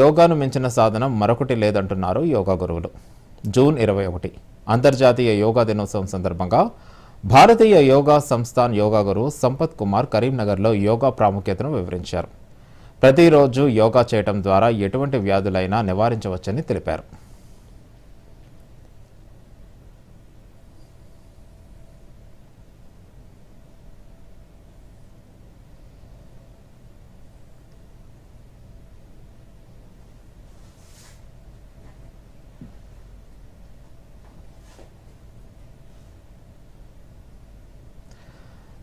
యోగాను మించిన సాధనం మరొకటి లేదంటున్నారు యోగా గురువులు. జూన్ ఇరవై ఒకటి. అంతర్జాతీయ యోగా దినోత్సవం సందర్భంగా భారతీయ యోగా సంస్థాన్ యోగా గురువు సంపత్ కుమార్ కరీంనగర్లో యోగా ప్రాముఖ్యతను వివరించారు. ప్రతిరోజు యోగా చేయటం ద్వారా ఎటువంటి వ్యాధులైనా నివారించవచ్చని తెలిపారు.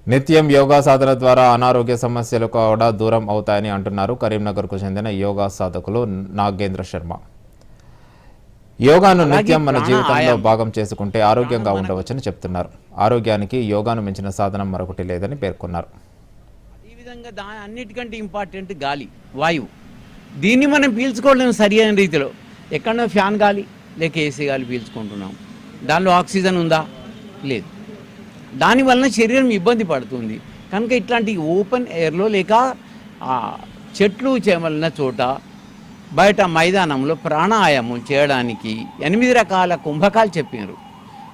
నిత్యం యోగా సాధన ద్వారా అనారోగ్య సమస్యలు కూడా దూరం అవుతాయని అంటున్నారు. కరీంనగర్కు చెందిన యోగా సాధకులు నాగేంద్ర శర్మ. యోగాను నిత్యం మన జీవితంలో భాగం చేసుకుంటే ఆరోగ్యంగా ఉండవచ్చని చెప్తున్నారు. ఆరోగ్యానికి యోగాను మించిన సాధనం మరొకటి లేదని పేర్కొన్నారు. ఈ విధంగా దా అన్నిటికంటే ఇంపార్టెంట్ గాలి వాయువు. దీన్ని మనం పీల్చుకోవడం సరి అయిన రీతిలో ఎక్కడో ఫ్యాన్ గాలి లేక ఏసీ గాలి పీల్చుకుంటున్నాం. దానిలో ఆక్సిజన్ ఉందా? లేదు. దానివలన శరీరం ఇబ్బంది పడుతుంది. కనుక ఇట్లాంటి ఓపెన్ ఎయిర్లో లేక చెట్లు చేమలిన చోట బయట మైదానంలో ప్రాణాయామం చేయడానికి ఎనిమిది రకాల కుంభకాలు చెప్పారు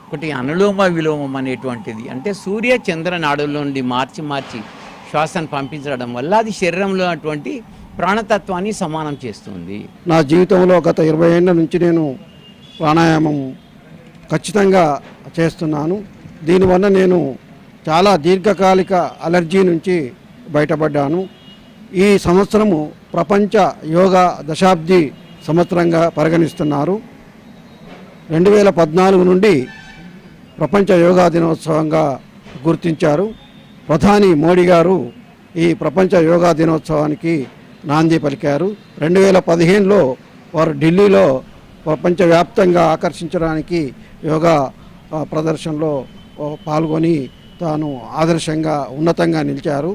ఒకటి అనులోమ విలోమం అనేటువంటిది. అంటే సూర్య చంద్ర నాడుల్లో నుండి మార్చి మార్చి శ్వాసను పంపించడం వల్ల అది శరీరంలో అటువంటి ప్రాణతత్వాన్ని సమానం చేస్తుంది. నా జీవితంలో గత ఇరవై ఏళ్ళ నుంచి నేను ప్రాణాయామం ఖచ్చితంగా చేస్తున్నాను. దీనివల్ల నేను చాలా దీర్ఘకాలిక అలర్జీ నుంచి బయటపడ్డాను. ఈ సంవత్సరము ప్రపంచ యోగా దశాబ్ది సంవత్సరంగా పరిగణిస్తున్నారు. రెండు వేల పద్నాలుగు నుండి ప్రపంచ యోగా దినోత్సవంగా గుర్తించారు. ప్రధాని మోడీ గారు ఈ ప్రపంచ యోగా దినోత్సవానికి నాంది పలికారు. రెండు వేల పదిహేనులో వారు ఢిల్లీలో ప్రపంచవ్యాప్తంగా ఆకర్షించడానికి యోగా ప్రదర్శనలో పాల్గొని తాను ఆదర్శంగా ఉన్నతంగా నిలిచారు.